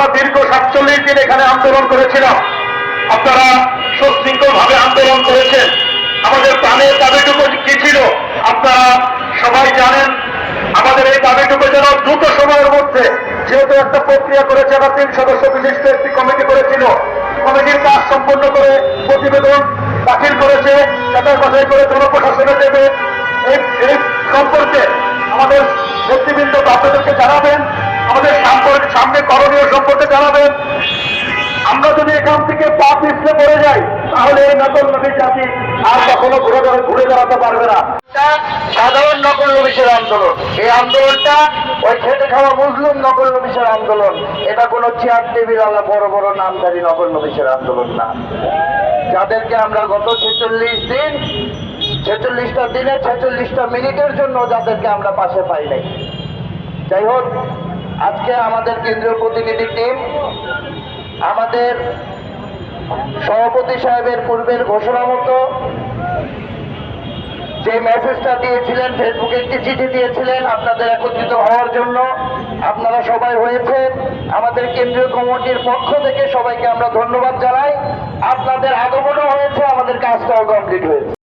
আমরা দীর্ঘ সাতচল্লিশ দিন এখানে আন্দোলন করেছিলাম। আপনারা সুশৃঙ্খল ভাবে আন্দোলন করেছেন। আমাদের প্রাণের দাবিটুকু কি ছিল আপনারা সবাই জানেন। আমাদের এই দাবিটুকু যেন দ্রুত সময়ের মধ্যে, যেহেতু একটা প্রক্রিয়া করেছে আমরা তিন সদস্য বিশিষ্ট একটি কমিটি করেছিল, কমিটির কাজ সম্পন্ন করে প্রতিবেদন দাখিল করেছে, যাচাই বাছাই করে জনপ্রশাসনে দেবে। এই সম্পর্কে আমাদের নেতৃবৃন্দ আপনাদেরকে জানাবেন। আমাদের সামনে করণীয় সম্পর্কে জানাবেন। আমরা যদি এখান থেকে পা পিছলে পড়ে যাই, তাহলে এই নকল নবীর জাতি আর কখনো ঘুরে ঘুরে দাঁড়াতে পারবে না। সাধারণ নকল নবিশের আন্দোলন। এই আন্দোলনটা ওই খেটে খাওয়া মুসলিম নকল নবিশের আন্দোলন। এটা কোনো চেয়ার টেবিল আল্লাহ বড় বড় নামধারী নকল নবিশের আন্দোলন না। যাদেরকে আমরা গত ছেচল্লিশ দিন ছেচল্লিশটা দিনে ছেচল্লিশটা মিনিটের জন্য যাদেরকে আমরা পাশে পাই নাই। যাই হোক আজকে আমাদের কেন্দ্রীয় প্রতিনিধি টিম, আমাদের সভাপতি সাহেবের পূর্বের ঘোষণা মতো যে মেসেজটা দিয়েছিলেন ফেসবুকে একটি চিঠি দিয়েছিলেন, আপনাদের একত্রিত হওয়ার জন্য আপনারা সবাই হয়েছেন। আমাদের কেন্দ্রীয় কমিটির পক্ষ থেকে সবাইকে আমরা ধন্যবাদ জানাই। আপনাদের আগমনও হয়েছে, আমাদের কাজটাও কমপ্লিট হয়েছে।